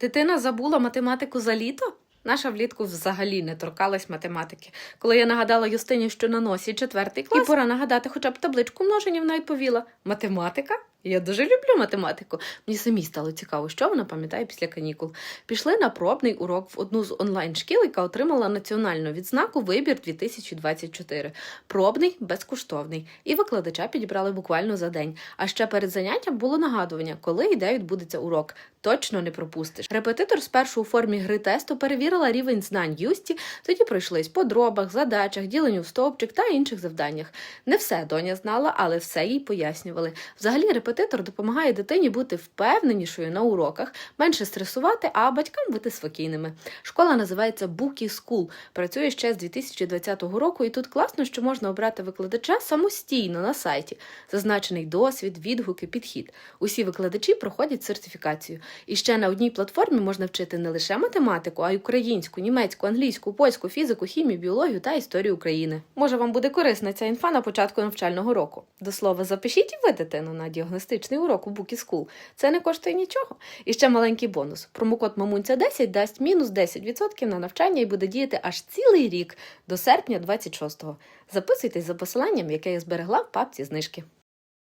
Дитина забула математику за літо? Наша влітку взагалі не торкалась математики. Коли я нагадала Юстині, що на носі четвертий клас, і пора нагадати хоча б табличку множення, вона відповіла: Математика? Я дуже люблю математику. Мені самій стало цікаво, що вона пам'ятає після канікул. Пішли на пробний урок в одну з онлайн-шкіл, яка отримала національну відзнаку Вибір 2024. Пробний безкоштовний. І викладача підібрали буквально за день. А ще перед заняттям було нагадування, коли і де відбудеться урок. Точно не пропустиш. Репетитор спершу у формі гри тесту перевірила рівень знань Юсті, тоді пройшлись по дробах, задачах, діленню в стовпчик та інших завданнях. Не все доня знала, але все їй пояснювали. Взагалі, репетитор допомагає дитині бути впевненішою на уроках, менше стресувати, а батькам бути спокійними. Школа називається Букі School, працює ще з 2020 року, і тут класно, що можна обрати викладача самостійно на сайті. Зазначений досвід, відгуки, підхід. Усі викладачі проходять сертифікацію. І ще на одній платформі можна вчити не лише математику, а й українську, німецьку, англійську, польську, фізику, хімію, біологію та історію України. Може, вам буде корисна ця інфа на початку навчального року. До слова, запишіть і ви дитину на діагностичний урок у Букі School. Це не коштує нічого. І ще маленький бонус. Промокод Мамунця 10 дасть мінус 10% на навчання і буде діяти аж цілий рік до серпня 26-го. Записуйтесь за посиланням, яке я зберегла в папці знижки.